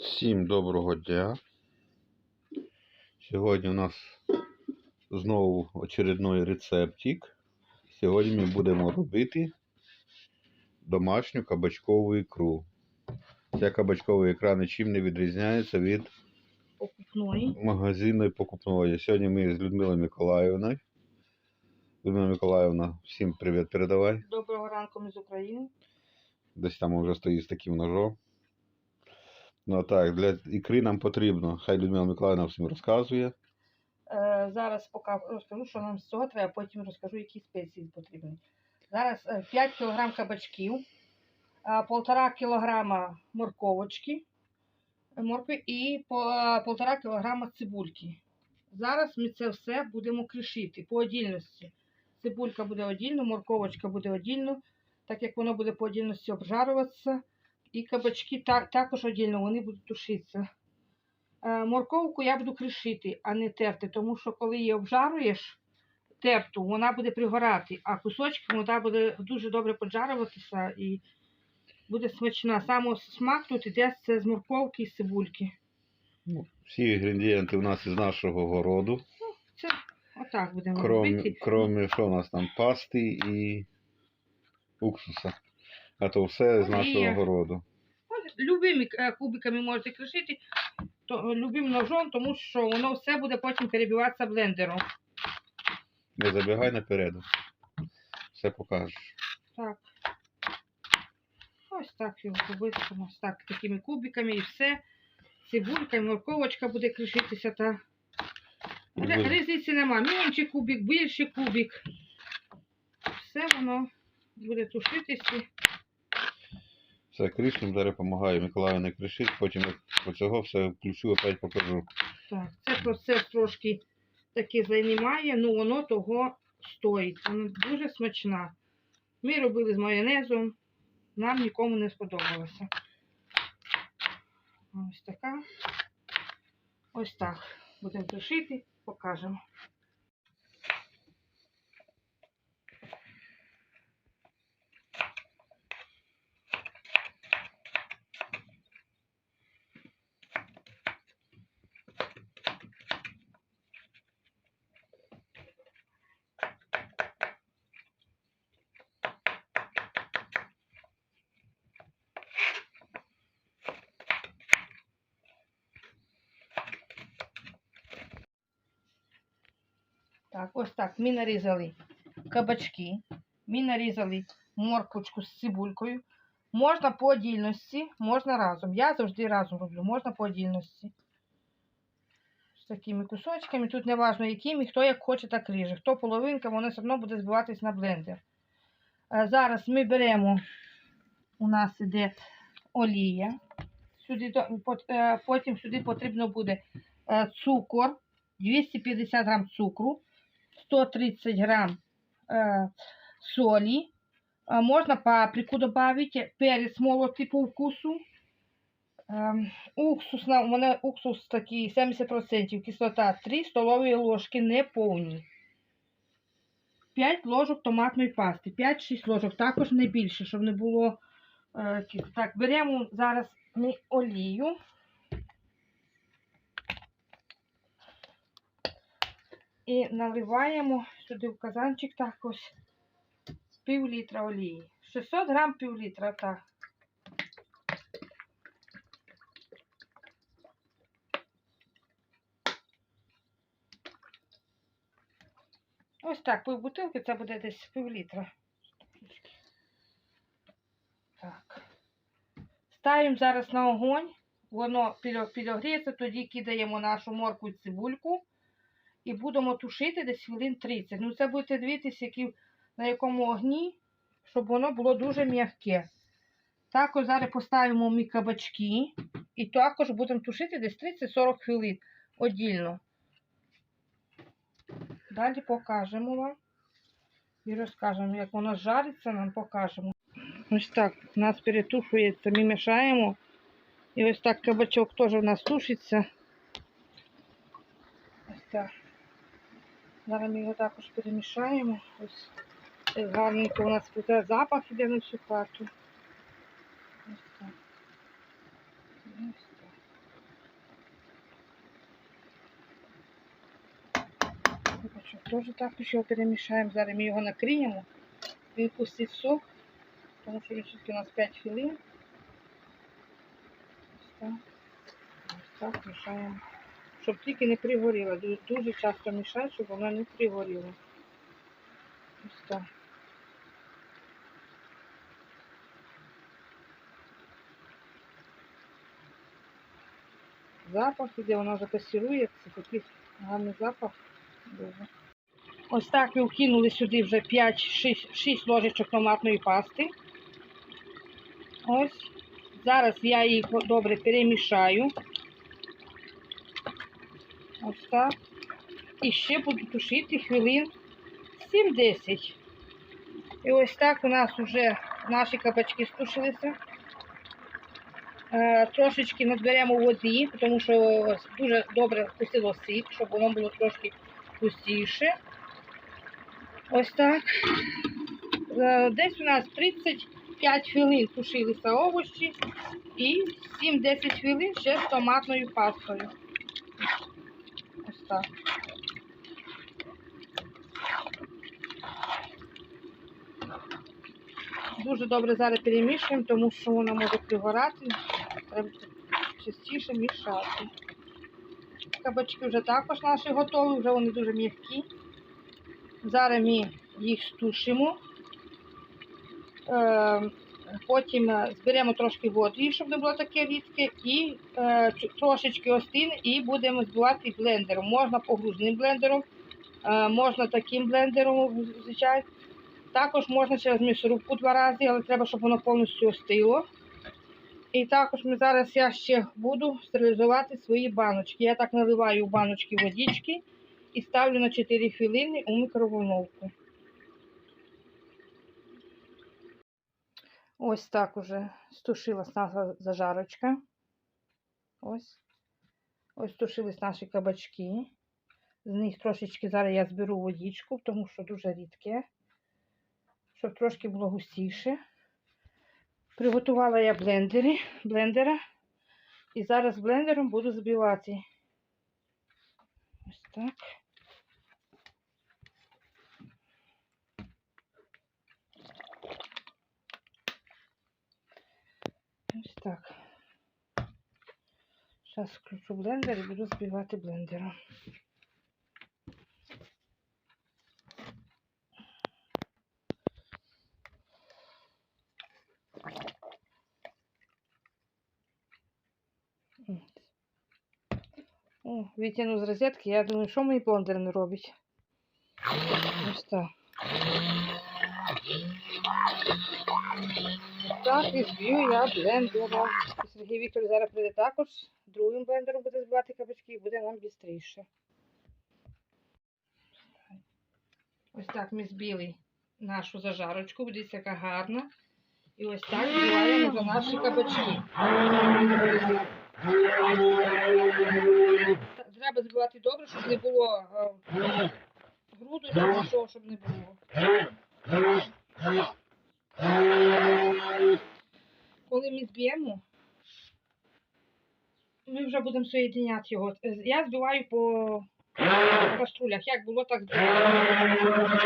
Всім доброго дня. Сьогодні у нас знову очередной рецептик. Сьогодні ми будемо робити домашню кабачкову ікру. Ця кабачкова ікра нічим не відрізняється від покупної. магазинної покупної. Сьогодні ми з Людмилою Миколаївною. Людмила Миколаївна, всім привіт передавай. Доброго ранку ми з України. Десь там вже стоїть з таким ножом. Ну так, для ікри нам потрібно. Хай Людмила Миколаївна всім розказує. Е, зараз поки розкажу, що нам з цього треба, потім розкажу, які спеції потрібні. Зараз е, 5 кг кабачків, е, 1,5 кг морковочки, е, моркви і е, 1,5 кг цибульки. Зараз ми це все будемо кришити по отдільності. Цибулька буде отдільно, морковочка буде отдільно, так як воно буде по отдільності обжарюватися. І кабачки також отдільно, вони будуть тушитися. Е, Морковку я буду кришити, а не терти, тому що коли її обжаруєш терту, вона буде пригорати, а кусочки вона буде дуже добре поджарюватися і буде смачна. Саме смак тут іде це з морковки і цибульки. Всі інгредієнти у нас із нашого городу. Це отак будемо Кром, робити. кроме що у нас там пасти і уксуса. А то все з нашого городу. Любими е, кубиками можете кришити, то, е, любим ножом, тому що воно все буде потім перебиватися блендером. Не забігай наперед. Все покажеш. Так. Ось так його робити. Ось так, такими кубиками і все. Цибулька, і морковочка буде кришитися та. Буде- Різниці нема. Менший кубик, більший кубик. Все воно буде тушитися. Все кришним зараз допомагаю Миколаївна кришить, потім я по цього все включу, опять покажу. Так, це процес трошки таки займає, але воно того стоїть. Воно дуже смачна. Ми робили з майонезом, нам нікому не сподобалося. Ось така. Ось так. Будемо тушити, покажемо. Так, ось так. Ми нарізали кабачки, ми нарізали морквочку з цибулькою. Можна по отдільності, можна разом. Я завжди разом роблю, можна по отдільності. З такими кусочками. Тут не важливо якими, хто як хоче, так ріже. Хто половинка, воно все одно буде збиватись на блендер. Е, Зараз ми беремо, у нас іде олія. Сюди, е, потім сюди потрібно буде е, цукор, 250 грам цукру, 130 грам э, соли. Можно паприку добавить, перец молотий по вкусу. Ем, уксус, у мене уксус такий 70%, кислота 3 столові ложки неповні. 5 ложок томатної пасти, 5-6 ложок, також не більше, щоб не було. е, так, беремо зараз олію. І наливаємо сюди в казанчик так ось пів літра олії. 600 грам пів літра, так. Ось так, пів бутилки, це буде десь пів літра. Так. Ставимо зараз на огонь, воно підогріється, тоді кидаємо нашу морку і цибульку і будемо тушити десь хвилин 30. Ну, це будете дивитися, які, на якому огні, щоб воно було дуже м'яке. Також зараз поставимо ми кабачки і також будемо тушити десь 30-40 хвилин отдільно. Далі покажемо вам і розкажемо, як воно жариться, нам покажемо. Ось так, у нас перетушується, ми мішаємо. І ось так кабачок теж у нас тушиться. Зараз ми його також перемішаємо. Ось гарненько у нас тут запах іде на всю хату. Ось так. Ось так. Теж також його перемішаємо. Зараз ми його накриємо. Він сок, тому що він все-таки у нас 5 хвилин. Ось так. Ось так мішаємо. Щоб тільки не пригоріло. Дуже, часто мішати, щоб воно не пригоріло. Ось так. Запах іде, воно вже пасірується, такий гарний запах. Дуже. Ось так ми вкинули сюди вже 5-6 ложечок томатної пасти. Ось. Зараз я їх добре перемішаю. Ось так. І ще буду тушити хвилин 7-10. І ось так у нас вже наші кабачки стушилися. Е, Трошечки наберемо води, тому що дуже добре вкусило сік, щоб воно було трошки густіше. Ось так. Е, Десь у нас 35 хвилин тушилися овочі і 7-10 хвилин ще з томатною пастою. Ось так. Дуже добре зараз перемішуємо, тому що воно може пригорати. Треба частіше мішати. Кабачки вже також наші готові, вже вони дуже м'які. Зараз ми їх стушимо. Потім е, зберемо трошки води, щоб не було таке рідке, і е, трошечки остине, і будемо збивати блендером. Можна погружним блендером, е, можна таким блендером, звичайно. Також можна через м'ясорубку два рази, але треба, щоб воно повністю остило. І також ми зараз я ще буду стерилізувати свої баночки. Я так наливаю в баночки водички і ставлю на 4 хвилини у мікроволновку. Ось так уже стушилась наша зажарочка. Ось. Ось стушились наші кабачки. З них трошечки зараз я зберу водичку, тому що дуже рідке. Щоб трошки було густіше. Приготувала я блендери, блендера. І зараз блендером буду збивати. Ось так. Ось так. Зараз включу блендер і буду збивати блендером. О, витягну з розетки. Я думаю, що мій блендер не робить. Ось так. Так, і зб'ю я блендером. Сергій Віктор зараз прийде також. Другим блендером буде збивати кабачки і буде нам швидше. Ось так ми збили нашу зажарочку. Дивіться, яка гарна. І ось так збиваємо за наші кабачки. Треба збивати добре, щоб не було е, груду, щоб не було. Коли ми зб'ємо, ми вже будемо соєдиняти його. Я збиваю по каструлях. Як було, так збиваю.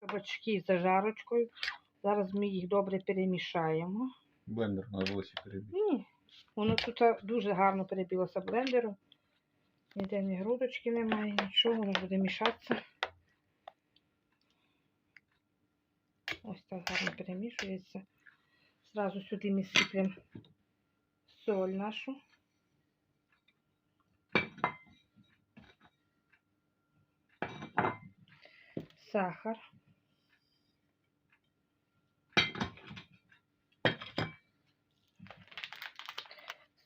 Кабачки з зажарочкою. Зараз ми їх добре перемішаємо. Блендер на велосипеді. Ні, воно тут дуже гарно перебилося блендером. Ніде ні грудочки немає, нічого, воно буде мішатися. Ось так гарно перемішується. Зразу сюди ми сиплемо соль нашу. Сахар.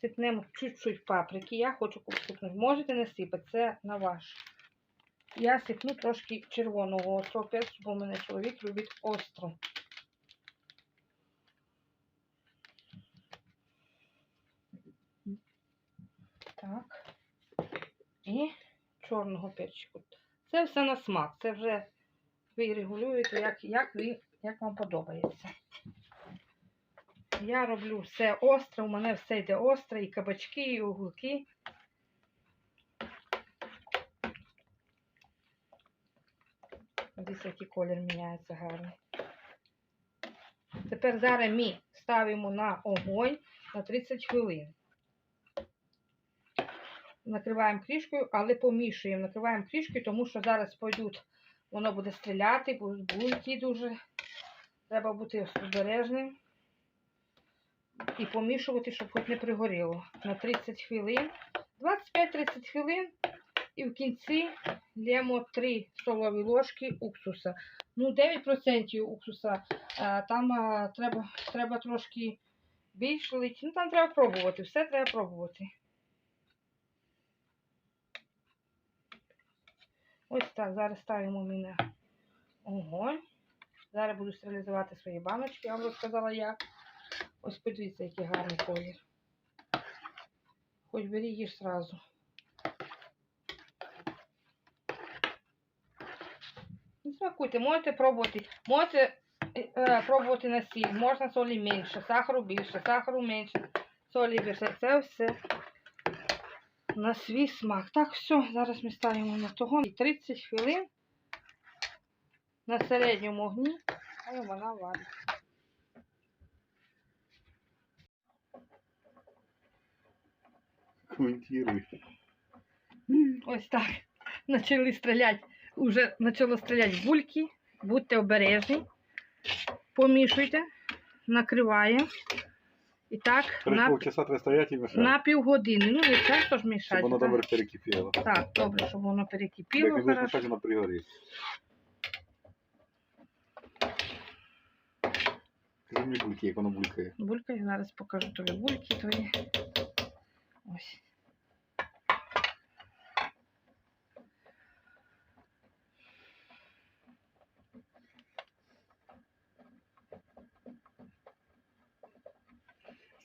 Сипнемо чуть-чуть паприки. Я хочу сипнути. Можете не сипати, це на ваш. Я сипну трошки червоного острого перцю, бо мене чоловік любить остро. Так. І чорного перчику. Це все на смак. Це вже ви регулюєте, як, як, ви, як вам подобається. Я роблю все остре, у мене все йде остре, і кабачки, і огурки. Дивіться, який колір міняється гарний. Тепер зараз ми ставимо на огонь на 30 хвилин. Накриваємо кришкою, але помішуємо. Накриваємо кришкою, тому що зараз пойдуть, воно буде стріляти, будуть бульки дуже. Треба бути обережним і помішувати, щоб хоч не пригоріло. На 30 хвилин. 25-30 хвилин. І в кінці лємо 3 столові ложки уксуса. Ну, 9% уксуса. А, там а, треба, треба трошки більше лить. Ну, там треба пробувати. Все треба пробувати. Ось так. Зараз ставимо ми на огонь. Зараз буду стерилізувати свої баночки, я вам розказала як. Ось подивіться, який гарний колір. Хоч бери їж сразу. Не смакуйте, можете пробувати. Можете е, е, пробувати на сіль. Можна солі менше, сахару більше, сахару менше, солі більше. Це все на свій смак. Так, все, зараз ми ставимо на того. І 30 хвилин на середньому огні, хай вона варить. Коментируй. Ось так. Почали стріляти. Уже почало стріляти бульки. Будьте обережні. Помішуйте, накриваємо. І так, на, і на півгодини. Ну, не часто ж Щоб воно добре перекипіло. Так, добре, щоб воно перекипіло. не будеш Хорошо. мішати, воно пригорить. Скажи мені бульки, як воно булькає. Булька, я зараз покажу тобі бульки твої. Ось.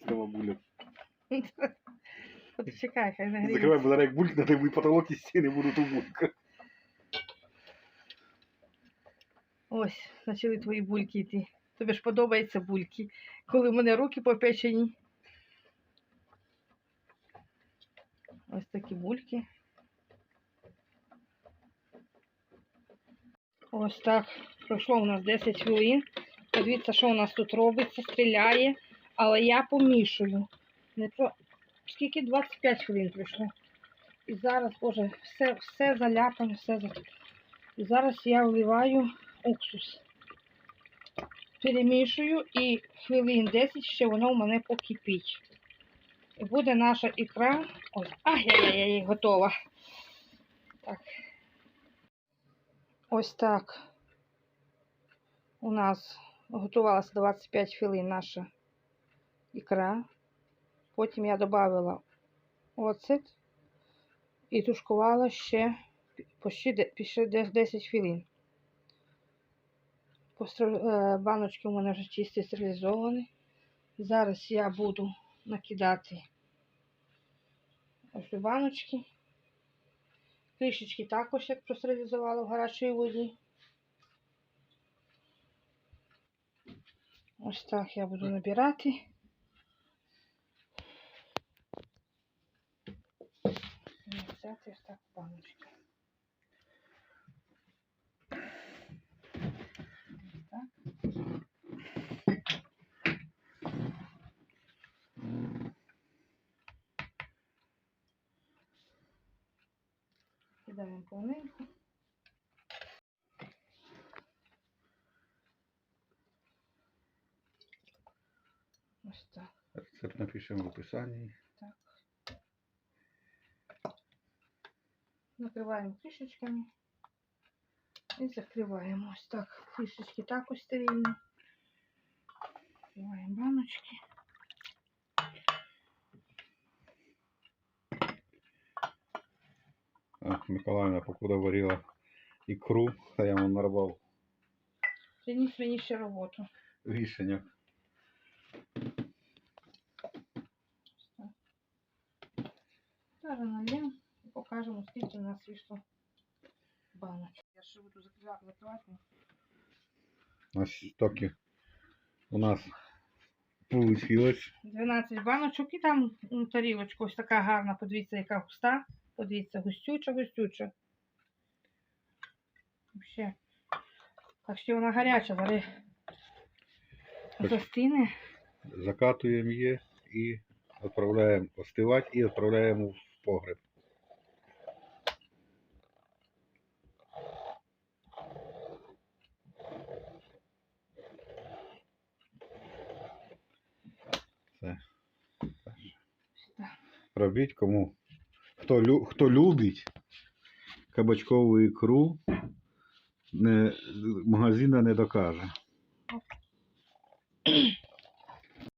Треба буля. От чекай, хай Закривай, нагріється. бо зараз як булькне, то і потолок і стіни будуть у булька. Ось, почали твої бульки йти. Тобі ж подобаються бульки. Коли в мене руки попечені. Ось такі бульки. Ось так. Пройшло у нас 10 хвилин. Подивіться, що у нас тут робиться, стріляє. Але я помішую. Скільки 25 хвилин пройшло. І зараз, боже, все, все заляпано, все за... І зараз я вливаю уксус. Перемішую і хвилин 10 ще воно у мене покипить. І буде наша ікра. Ось, ай-яй-яй, готова. Так. Ось так. У нас готувалася 25 хвилин наша ікра. Потім я додавала оцет і тушкувала ще почти ще десь 10 хвилин. Е, Баночки у мене вже чисті стерилізовані. Зараз я буду накидати ось баночки. Кришечки також як простерилізувала в гарячій воді. Ось так я буду набирати. І взяти ось так в баночки. Ось так. Кидаємо повненько. Ось так. Рецепт напишемо в описанні. Накриваємо кришечками і закриваємо. Ось так. Кришечки також стерильні. Закриваємо баночки. А, Миколаївна, покуда варила ікру, та я вам нарвав Приніс мені ще роботу. рішення. Зараз нальємо і Покажемо, скільки у нас вийшло баночок. Я ще буду закривати. закривати. На у нас Получилось. 12 баночок і там м, тарілочка ось така гарна. Подивіться, яка густа. Подивіться, густюча, густюча. Вообще. Так що вона гаряча, зараз застине. Закатуємо її і відправляємо остивати і відправляємо в погреб. Все. Робіть кому. Хто, лю, хто любить кабачкову ікру, не, магазина не докаже.